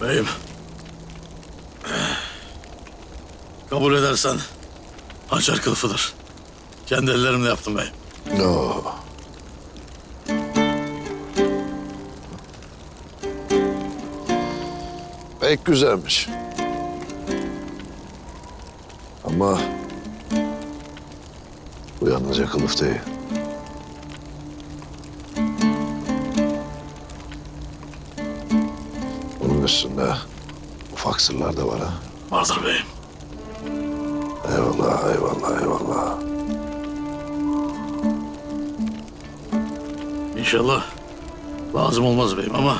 Beyim. Kabul edersen hançer kılıfıdır. Kendi ellerimle yaptım beyim. No. Pek güzelmiş. Ama bu yalnızca kılıf değil. Üstünde ufak sırlar da var ha. Vardır beyim. Eyvallah, eyvallah, eyvallah. İnşallah lazım olmaz beyim ama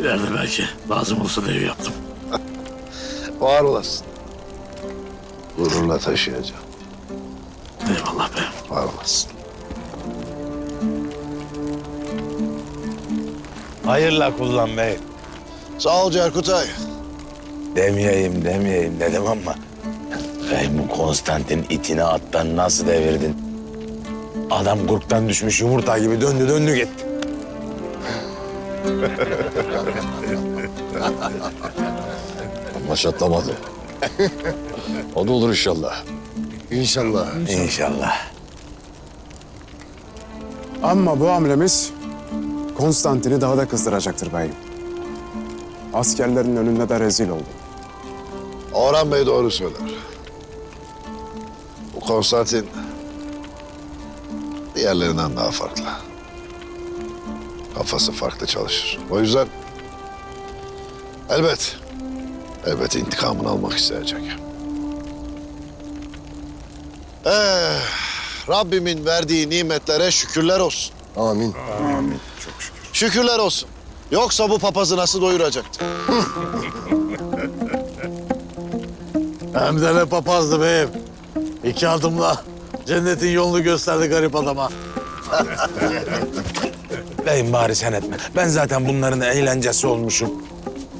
ileride belki lazım olsa diye yaptım. Var olasın. Gururla taşıyacağım. Eyvallah beyim. Var olasın. Hayırla kullan bey. Sağ ol Cerkutay. Demeyeyim demeyeyim dedim ama... Bey bu Konstantin itini attan nasıl devirdin? Adam kurktan düşmüş yumurta gibi döndü döndü gitti. Ama çatlamadı. o da olur inşallah. İnşallah. İnşallah. Ama bu hamlemiz Konstantin'i daha da kızdıracaktır beyim. Askerlerin önünde de rezil oldu. Orhan Bey doğru söyler. Bu Konstantin diğerlerinden daha farklı. Kafası farklı çalışır. O yüzden elbet, elbet intikamını almak isteyecek. Eh, Rabbimin verdiği nimetlere şükürler olsun. Amin. Şükürler olsun. Yoksa bu papazı nasıl doyuracaktı? Hem de ne papazdı beyim. İki adımla cennetin yolunu gösterdi garip adama. Beyim bari sen etme. Ben zaten bunların eğlencesi olmuşum.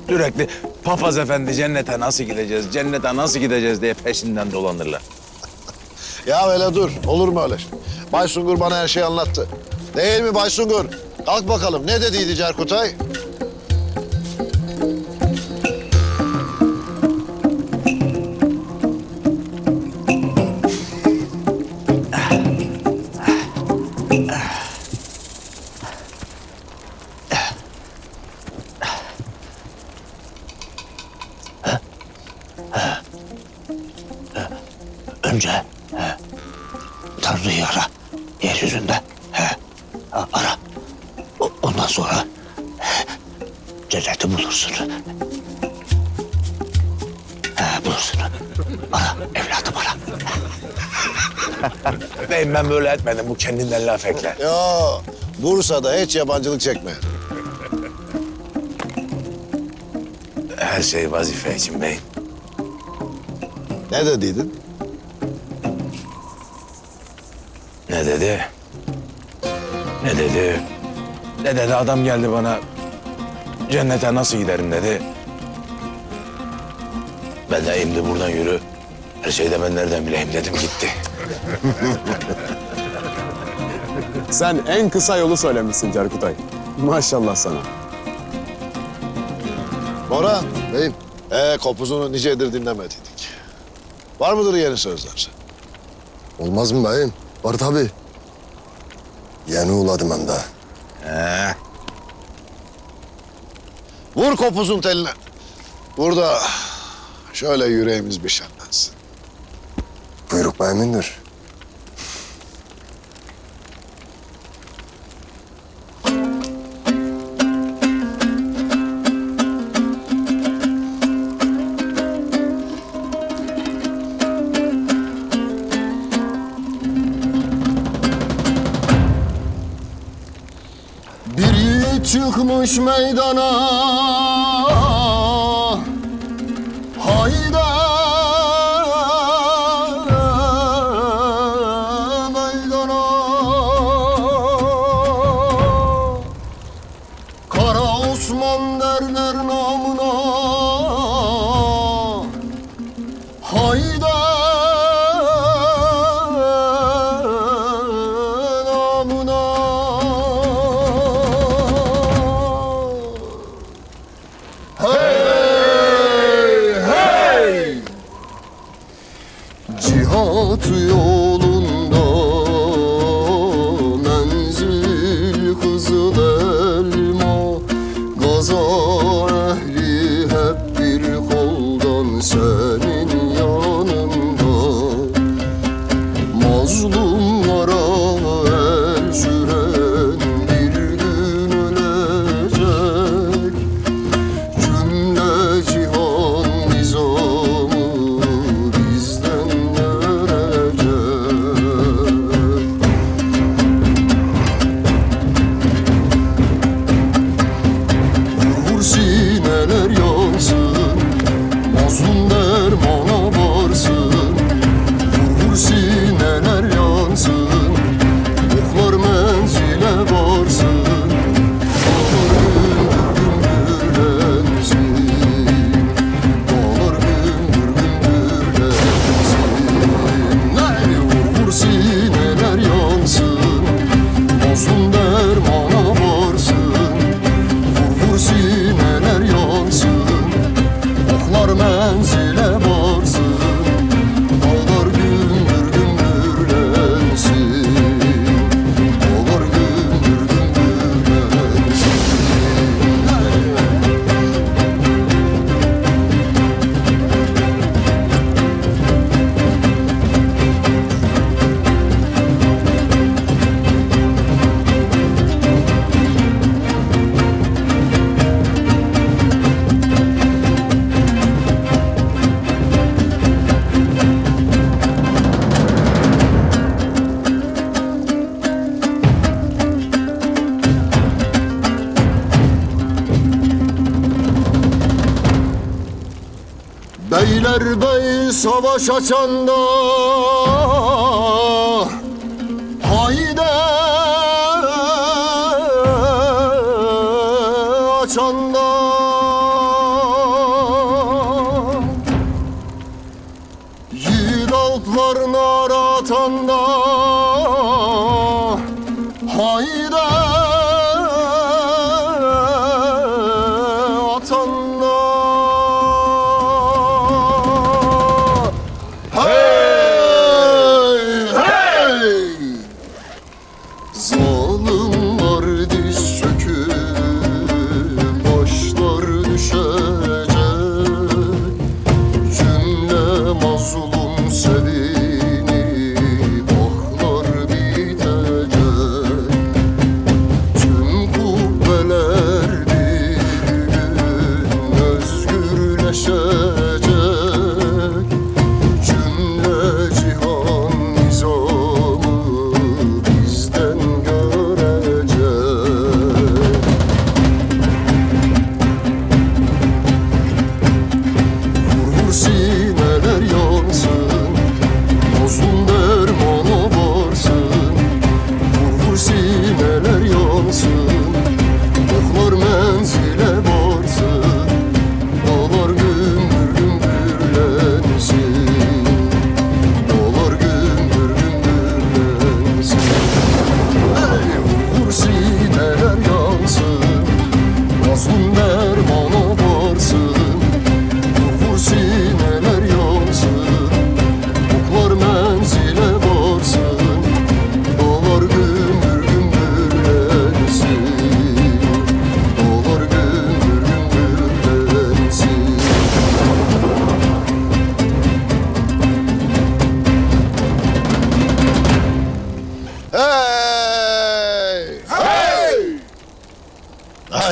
Sürekli papaz efendi cennete nasıl gideceğiz, cennete nasıl gideceğiz diye peşinden dolanırlar. Ya öyle dur. Olur mu öyle? şey? Bay Sungur bana her şeyi anlattı. Değil mi Bay Sungur? Kalk bakalım. Ne dediydi Cerkutay? Önce he, Tanrı'yı ara. Yeryüzünde. He, ara. Ondan sonra he, cenneti bulursun. He, bulursun. Ara, evladım ara. Beyim ben böyle etmedim. Bu kendinden laf ekler. Ya Bursa'da hiç yabancılık çekme. Her şey vazife için beyim. Ne dediydin? Ne dedi? Ne dedi? Ne dedi? Adam geldi bana. Cennete nasıl giderim dedi. Ben de şimdi buradan yürü. Her şeyi de ben nereden bileyim dedim gitti. Sen en kısa yolu söylemişsin Cerkutay. Maşallah sana. Moran. Beyim. Ee, kopuzunu nicedir dinlemediydik. Var mıdır yeni sözler? Olmaz mı beyim? Var tabii. Yeni uladım hem de. He. Vur kopuzun teline. Burada şöyle yüreğimiz bir şenlensin. Buyruk. Bir çıkmış meydana. Hayda meydana. Kara Osman derler namına Zor menzile bu Beyler bey savaş açanda. Hayde açanda. Yiğit altlarına aratanda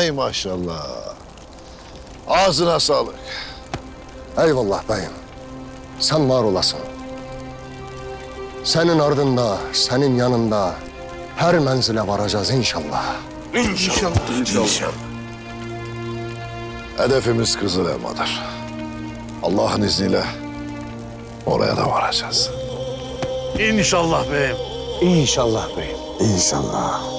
Ey maşallah. Ağzına sağlık. Eyvallah beyim. Sen var olasın. Senin ardında, senin yanında her menzile varacağız inşallah. İnşallah. İnşallah. inşallah. Hedefimiz Kızıl Elma'dır. Allah'ın izniyle oraya da varacağız. İnşallah beyim. İnşallah beyim. İnşallah.